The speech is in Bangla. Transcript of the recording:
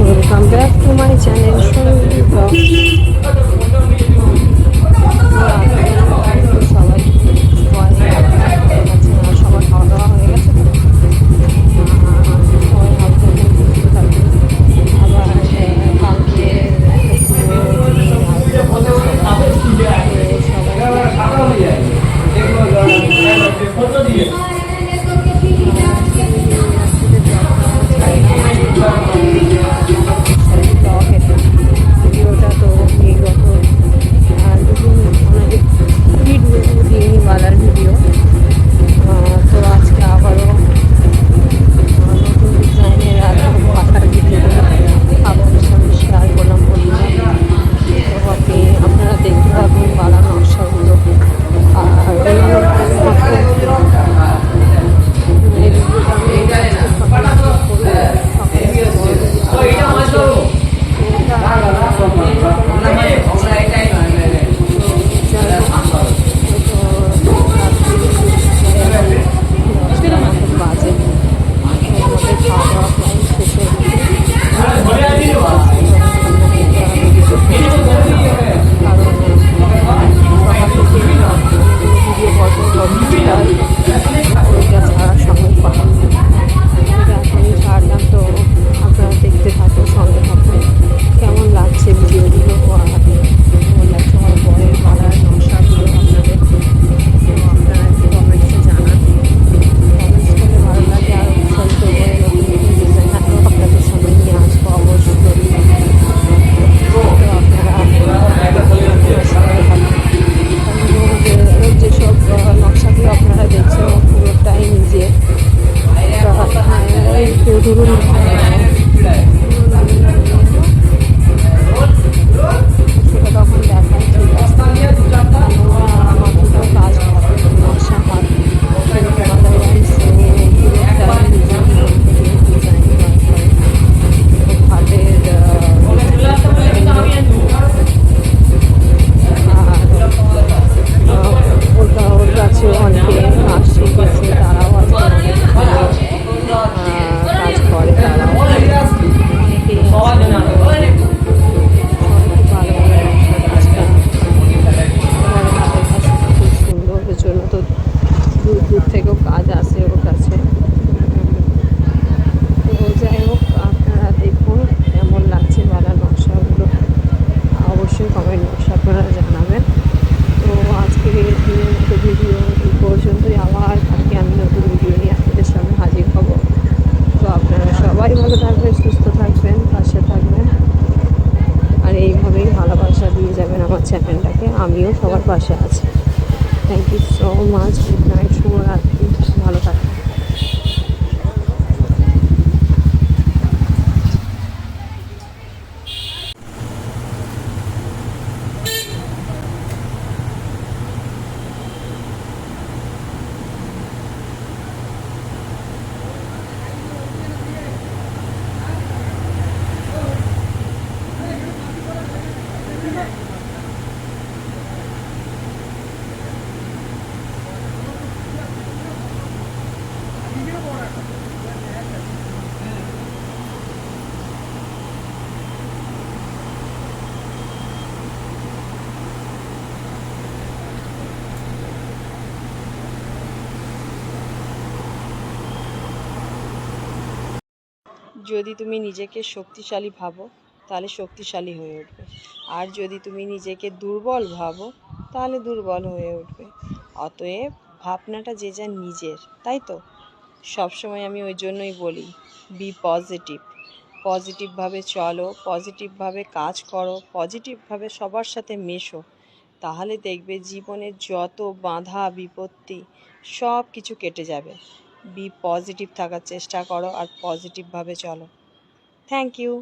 Welcome back to my channel ভালো থাকবেন, সুস্থ থাকবেন, পাশে থাকবেন। আর এইভাবেই ভালোবাসা দিয়ে যাবেন আমার চ্যানেলটাকে। আমিও সবার পাশে আছি। Thank you so much good night শুভরাত্রি। ভালো থাকবেন। যদি তুমি নিজেকে শক্তিশালী ভাবো, তাহলে শক্তিশালী হয়ে উঠবে। আর যদি তুমি নিজেকে দুর্বল ভাবো, তাহলে দুর্বল হয়ে উঠবে। অতএব ভাবনাটা যে যা নিজের, তাই তো? সবসময় আমি ওই জন্যই বলি বি পজিটিভ পজিটিভভাবে চলো পজিটিভভাবে কাজ করো পজিটিভভাবে সবার সাথে মেশো। তাহলে দেখবে জীবনের যত বাধা বিপত্তি সব কিছু কেটে যাবে। বি পজিটিভ থাকার চেষ্টা করো আর পজিটিভভাবে চলো। Thank you